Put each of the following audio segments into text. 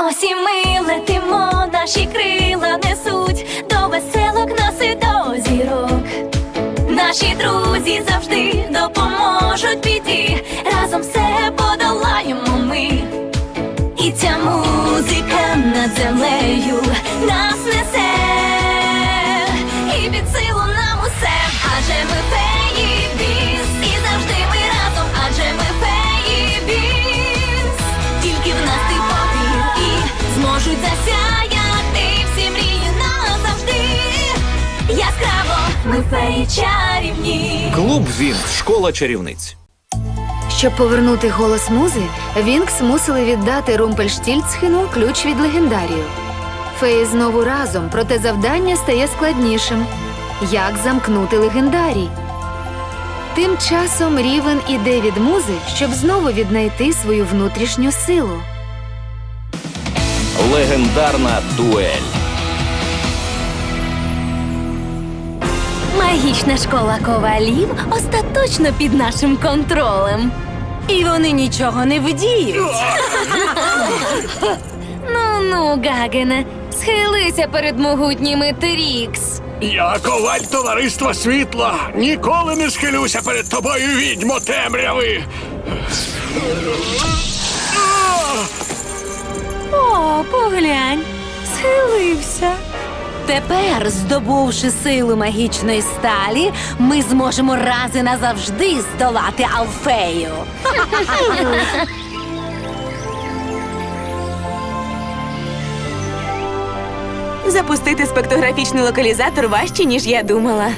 Ось і ми летимо, наші крила несуть до веселок нас і до зірок. Наші друзі завжди допоможуть біді, разом все подолаємо ми. І ця музика над землею нас несе, і під силу феї чарівні. Клуб Вінкс, школа чарівниць. Щоб повернути голос музи, Вінкс мусили віддати Румпельштільцхену ключ від легендарію. Феї знову разом, проте завдання стає складнішим. Як замкнути легендарій? Тим часом Рівен іде від музи, щоб знову віднайти свою внутрішню силу. Легендарна дуель. Магічна школа ковалів остаточно під нашим контролем. І вони нічого не вдіють. ну ну, Гагене, схилися перед могутніми Трікс. Я коваль товариства світла. Ніколи не схилюся перед тобою, відьмо темряви. О, поглянь, схилився. Тепер, здобувши силу магічної сталі, ми зможемо раз і назавжди здолати Алфею. Запустити спектрографічний локалізатор важче, ніж я думала.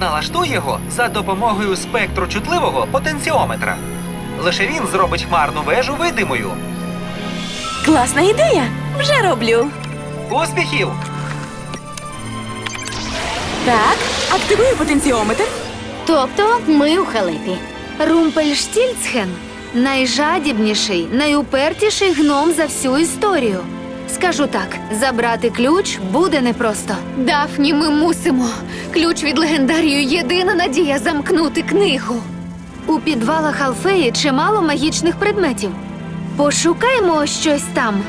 Налаштуй його за допомогою спектрочутливого потенціометра. Лише він зробить хмарну вежу видимою. Класна ідея! Вже роблю. Успіхів! Так, активую потенціометр. Тобто ми у халепі. Румпельштільцхен найжадібніший, найупертіший гном за всю історію. Скажу так, забрати ключ буде непросто. Дафні, ми мусимо. Ключ від легендарію єдина надія замкнути книгу. У підвалах Алфеї чимало магічних предметів. Пошукаймо щось там.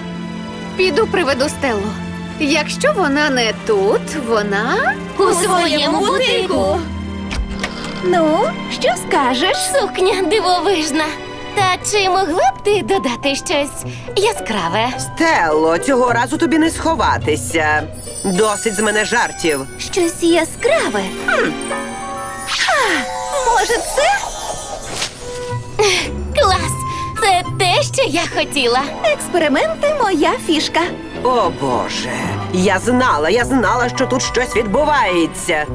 Піду приведу Стеллу. Якщо вона не тут, вона У своєму бутику. Ну, що скажеш? Сукня дивовижна. Та чи могла б ти додати щось яскраве? Стелло, цього разу тобі не сховатися. Досить з мене жартів. Щось яскраве. Хм. А, може, це? Клас! Це те, що я хотіла. Експерименти моя фішка. О Боже, я знала, я знала, що тут щось відбувається.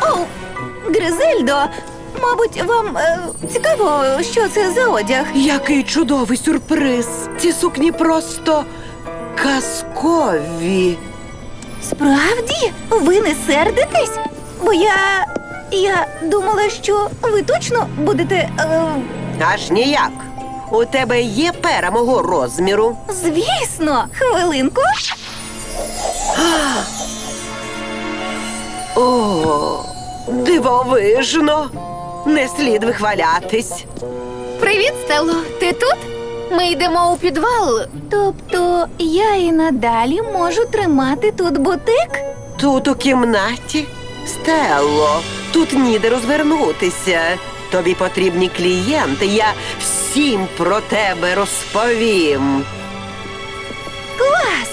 О, Гризельдо, мабуть, вам е, цікаво, що це за одяг. Який чудовий сюрприз! Ці сукні просто казкові. Справді? Ви не сердитесь? Бо я. Я думала, що ви точно будете. Е, Аж ніяк. У тебе є пера мого розміру. звісно, хвилинку. О, дивовижно. Не слід вихвалятись. Привіт, Стелло. Ти тут? Ми йдемо у підвал. Тобто я і надалі можу тримати тут бутик? Тут у кімнаті. Стелло, тут ніде розвернутися. Тобі потрібні клієнти. Я всім про тебе розповім. Клас!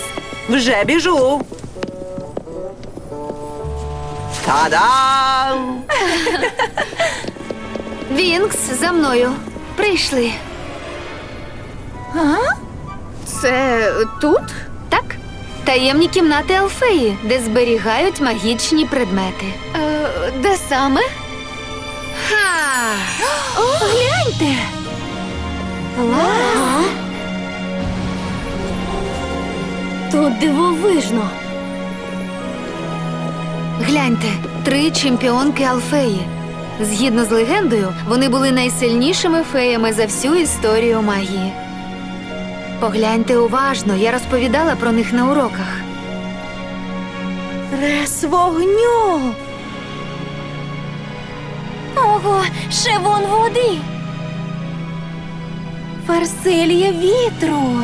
Вже біжу. Та-дам! Вінкс за мною. Прийшли. А? Це тут? Так. Таємні кімнати Алфеї, де зберігають магічні предмети. Е, де саме? Ха! О, гляньте! Тут дивовижно. Гляньте, три чемпіонки Алфеї. Згідно з легендою, вони були найсильнішими феями за всю історію магії. Погляньте уважно, я розповідала про них на уроках. Рес вогню! Ого, шевон води. Фарселія вітру!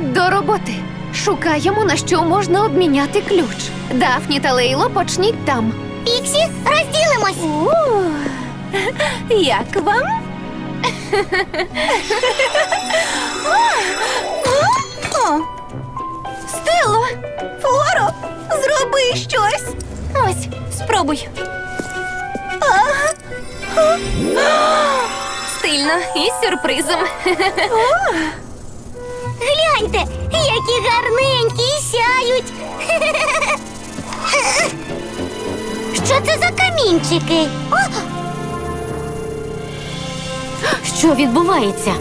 До роботи. Шукаємо, на що можна обміняти ключ. Дафні та Лейло почніть там. Піксі, розділимось. Як вам? О, Стело, Флоро, зроби щось. Ось, спробуй. Стильно і з сюрпризом. Гляньте, які гарненькі і сяють. Що це за камінчики? О, Що відбувається?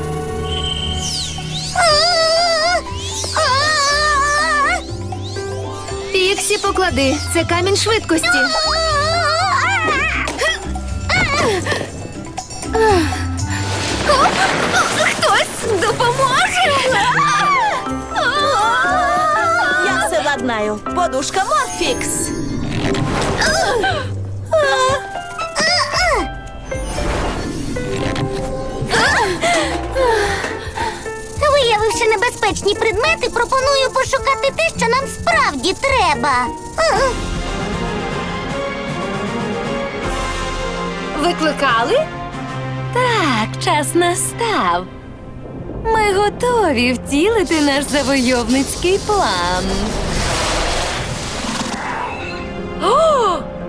Піксі, поклади. Це камінь швидкості. Хтось допоможе. Я все ладнаю. Подушка Морфікс. Виявивши небезпечні предмети, пропоную пошукати те, що нам справді треба. Викликали? Так, час настав. Ми готові втілити наш завойовницький план.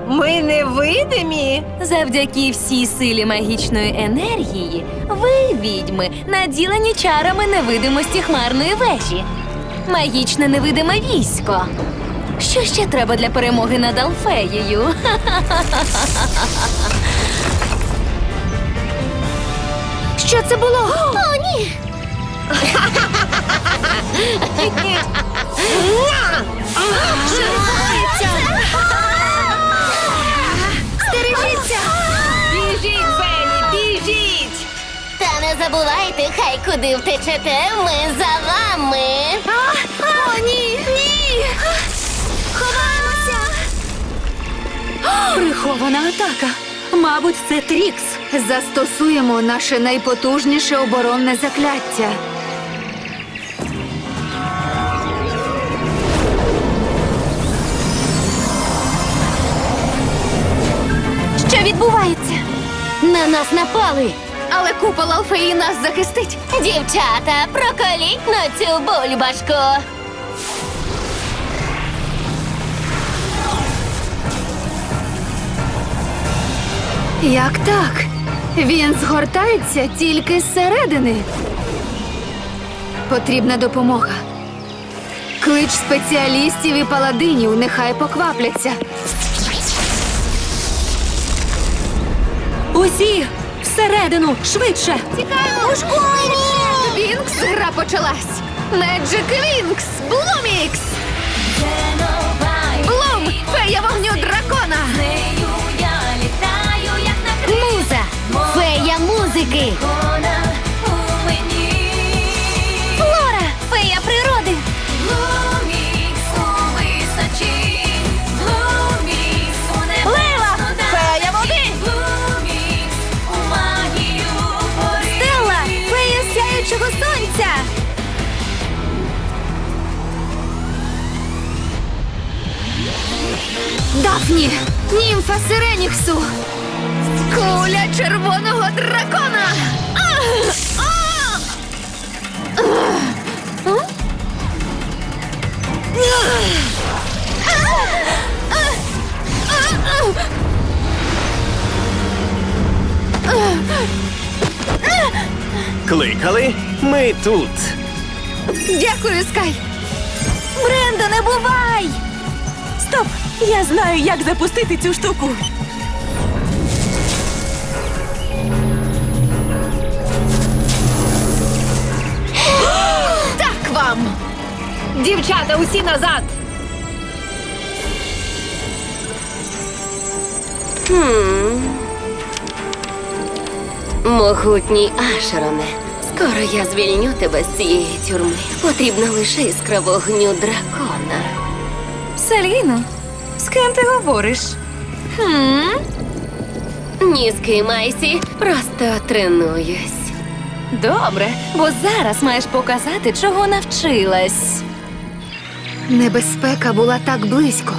Ми невидимі. Завдяки всій силі магічної енергії, ви, відьми, наділені чарами невидимості хмарної вежі. Магічне невидиме військо. Що ще треба для перемоги над Алфеєю? Що це було? О, ні! Стережіться! Біжіть, Фені, біжіть! Та не забувайте, хай куди втечете, ми за вами. О, ні! Ні! Ховаємося! Прихована атака. Мабуть, це Трікс. Застосуємо наше найпотужніше оборонне закляття. Що відбувається? На нас напали. Але купол Алфеї нас захистить. Дівчата, проколіть на цю бульбашку. Як так? Він згортається тільки зсередини. Потрібна допомога. Клич спеціалістів і паладинів, нехай поквапляться. Усі всередину, швидше. Тікаємо! Вінкс, гра почалась! Меджик Вінкс! Блумікс! Блум! Фея вогню дракона! Музики. Флора, фея природи. Лейла, фея води. Стелла, фея сяючого сонця. Дафні! Німфа Сиреніксу! Куля червоного дракона! Кликали? Ми тут. Дякую, Скай! Брендо, не бувай! Стоп! Я знаю, як запустити цю штуку. Вам! Дівчата, усі назад! Могутній Ашероне, скоро я звільню тебе з цієї тюрми. Потрібна лише іскра вогню дракона. Селіно, з ким ти говориш? Ні з ким, Айсі, просто тренуюсь. Добре, бо зараз маєш показати, чого навчилась. Небезпека була так близько.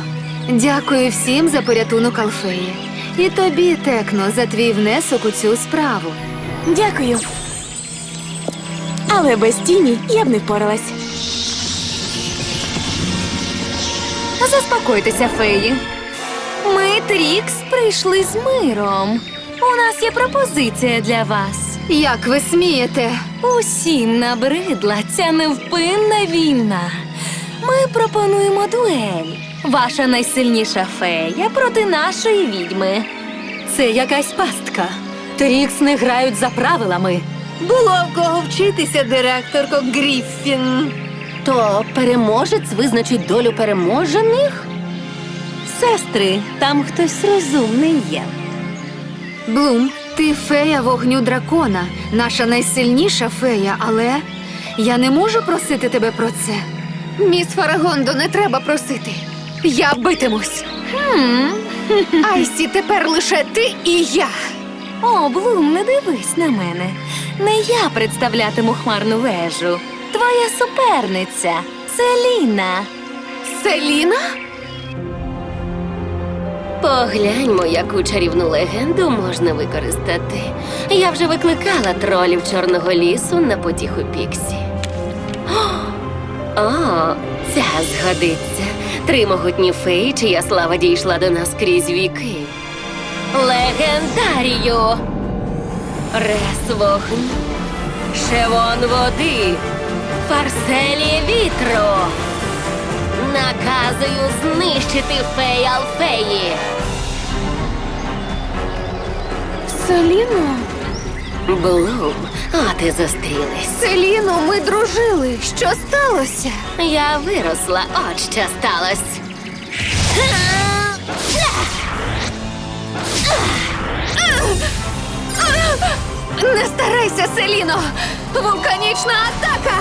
Дякую всім за порятунок Алфеї. І тобі, Текно, за твій внесок у цю справу. Дякую. Але без тіні я б не впоралась. Заспокойтеся, феї. Ми, Трікс, прийшли з миром. У нас є пропозиція для вас. Як ви смієте? Усім набридла ця невпинна війна. Ми пропонуємо дуель. Ваша найсильніша фея проти нашої відьми. Це якась пастка. Трікс не грають за правилами. Було в кого вчитися, директорко Гріффін. То переможець визначить долю переможених? Сестри, там хтось розумний є. Блум, ти фея вогню дракона, наша найсильніша фея, але я не можу просити тебе про це. Міс Фарагондо, не треба просити. Я битимусь. Хм. Айсі, тепер лише ти і я. О, Блум, не дивись на мене. Не я представлятиму хмарну вежу. Твоя суперниця Селіна. Селіна? Погляньмо, яку чарівну легенду можна використати. Я вже викликала тролів чорного лісу на потіху Піксі. О, ця згодиться. Три могутні феї, чия слава дійшла до нас крізь віки. Легендарію! Рес вогню, шевон води, фарселі вітру. Наказую знищити фей Алфеї. Селіно? Блум, а ти зустрілись. Селіно, ми дружили. Що сталося? Я виросла, от що сталося. Не старайся, Селіно! Вулканічна атака!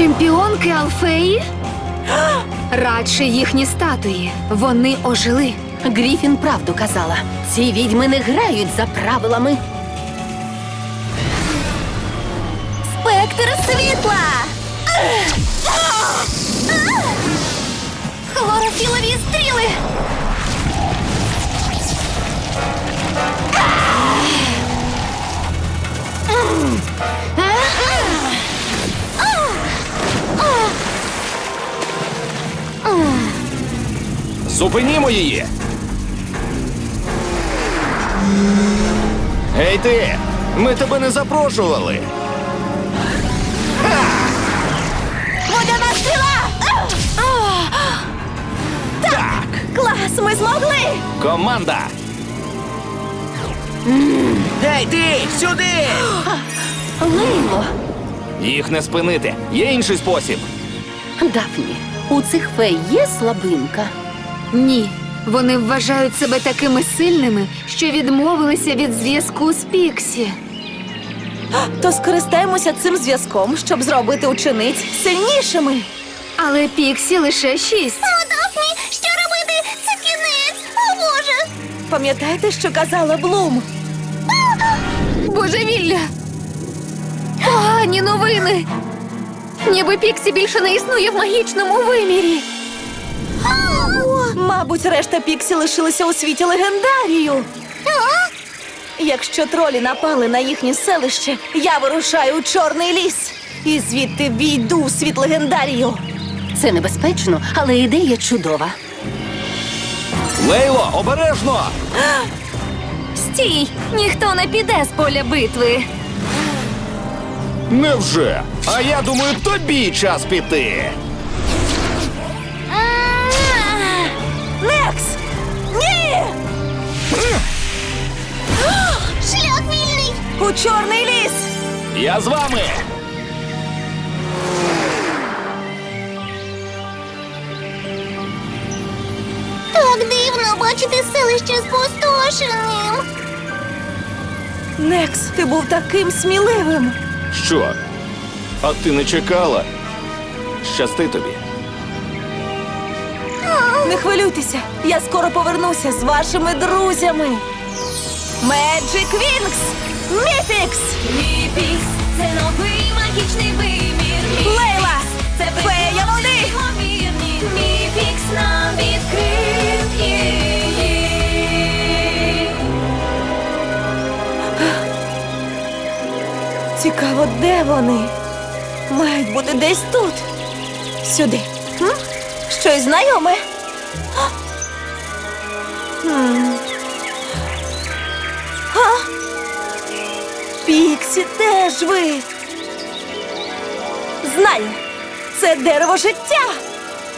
Чемпіонки Алфеї? Радше їхні статуї. Вони ожили. Гріфін правду казала. Ці відьми не грають за правилами. Спектр світла! Зупинімо її. Гей ти! Ми тебе не запрошували. Водяна стріла! Так! Клас, ми змогли! Команда! Ей, ти! Сюди! Лейло, Їх не спинити. Є інший спосіб. Дафні, у цих фей є слабинка. Ні. Вони вважають себе такими сильними, що відмовилися від зв'язку з Піксі. То скористаємося цим зв'язком, щоб зробити учениць сильнішими. Але Піксі лише шість. О, Дафні, що робити? Це кінець! О, Боже! Пам'ятаєте, що казала Блум? Божевілля! Погані новини! Ніби Піксі більше не існує в магічному вимірі. Мабуть, решта Піксі лишилися у світі легендарію. Якщо тролі напали на їхнє селище, я вирушаю у чорний ліс. І звідти війду у світ легендарію. Це небезпечно, але ідея чудова. Лейло, обережно! Стій! Ніхто не піде з поля битви. Невже? А я думаю, тобі час піти. У чорний ліс! Я з вами. Так дивно бачити селище спустошеним. Некс, ти був таким сміливим. Що? А ти не чекала? Щасти тобі. Не хвилюйтеся, я скоро повернуся з вашими друзями. Magic Wings! Міфікс! Міфікс це новий магічний вимір. Міфікс Лейла! це Фея води! Міфікс нам відкрив її. Цікаво, де вони? Мають бути десь тут. Сюди. М? Щось знайоме. Піксі, де ж ви? Знаю, це дерево життя.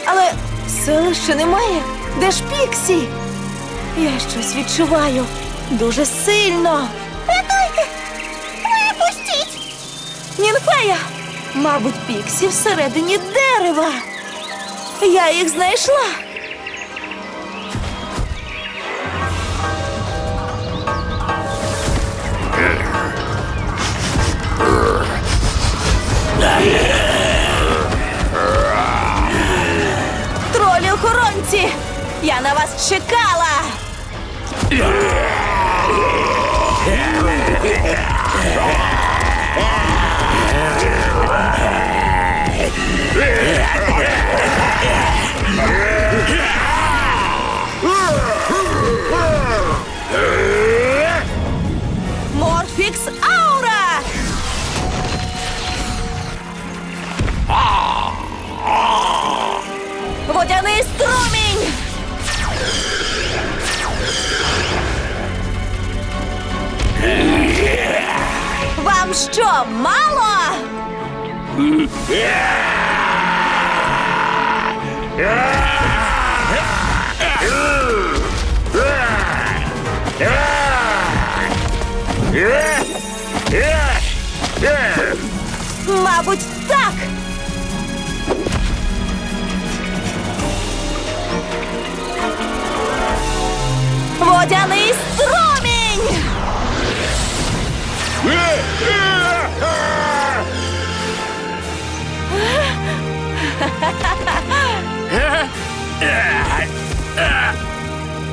Але селища немає. Де ж Піксі? Я щось відчуваю дуже сильно. Рятуйте! Випустіть! Нінфея! Мабуть, Піксі всередині дерева. Я їх знайшла. Охоронці! Я на вас чекала! Морфікс Аура! Водяний Що, мало? Мабуть, так.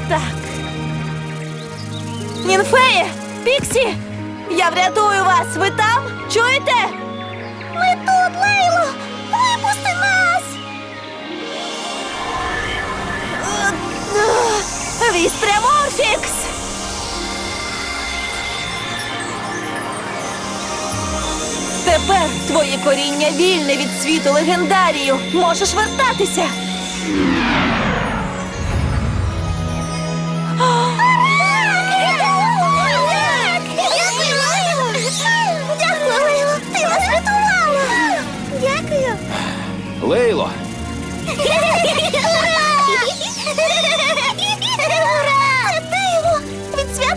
Так. Нінфеє! Піксі! Я врятую вас! Ви там? Чуєте? Ми тут, Лейло! Випусти нас! Вістря Морфікс! Тепер твоє коріння вільне від світу легендарію. Можеш вертатися. Дякую, ти нас врятувала. Дякую. Лейло, Ура! Це!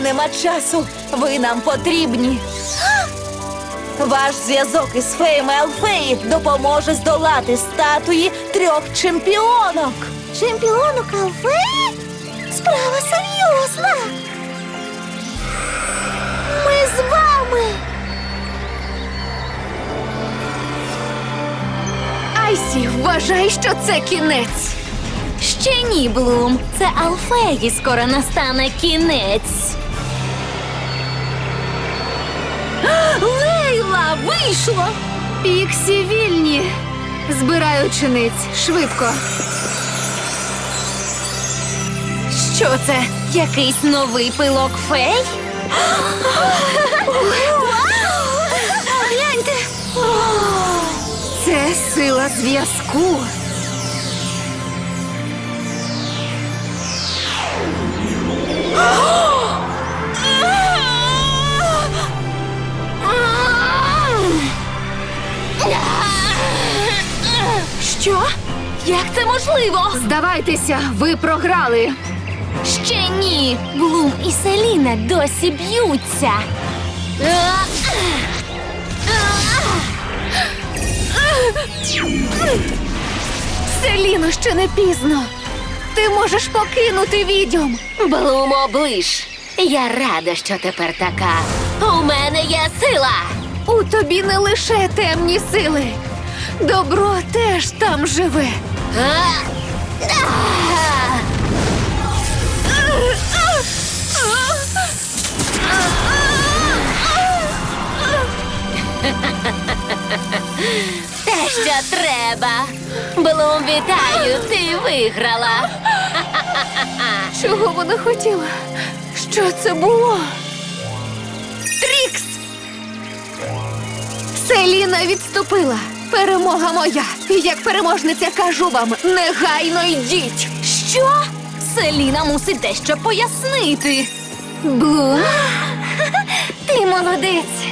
Нема часу. Ви нам потрібні. Ваш зв'язок із феями Алфеї допоможе здолати статуї трьох чемпіонок. Чемпіону кафе? Справа серйозна. Ми з вами. Айсі, вважай, що це кінець. Ще ні, Блум. Це Алфеї скоро настане кінець. Лейла, вийшло! Піксі вільні. Збирай учениць швидко. Що це? Якийсь новий пилок фей? Гляньте! Це сила зв'язку. Що? Як це можливо? Здавайтеся, ви програли. Ще ні. Блум і Селіна досі б'ються. Селіно, ще не пізно. Ти можеш покинути відьом. Блум, оближ. Я рада, що тепер така. У мене є сила. У тобі не лише темні сили. Добро теж там живе. Те, що треба. Блум, вітаю, ти виграла. Чого вона хотіла? Що це було? Селіна відступила. Перемога моя. І як переможниця кажу вам, негайно йдіть. Що? Селіна мусить дещо пояснити. Блу, Ти молодець.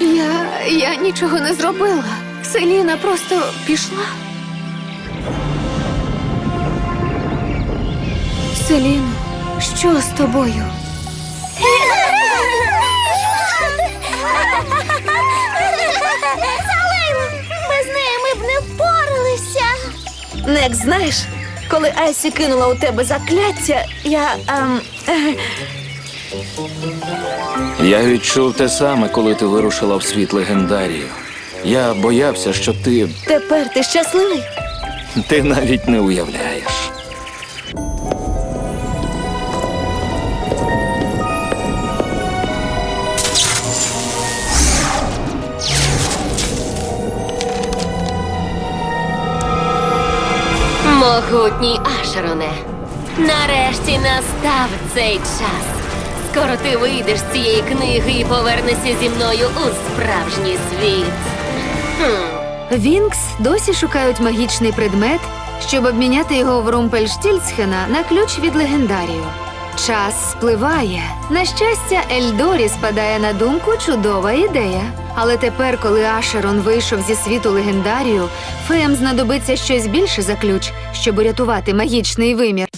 я, я нічого не зробила. Селіна просто пішла. Селіно, що з тобою? Некс, знаєш, коли Айсі кинула у тебе закляття, я. Ем, Я відчув те саме, коли ти вирушила в світ легендарію. Я боявся, що ти. тепер ти щасливий. ти навіть не уявляєш. Могутній Ашероне. Нарешті настав цей час. Скоро ти вийдеш з цієї книги і повернешся зі мною у справжній світ. Хм. Вінкс досі шукають магічний предмет, щоб обміняти його в Румпельштільцхена на ключ від легендарію. Час спливає. На щастя, Ельдорі спадає на думку чудова ідея. Але тепер, коли Ашерон вийшов зі світу легендарію, феям знадобиться щось більше за ключ, щоб урятувати магічний вимір.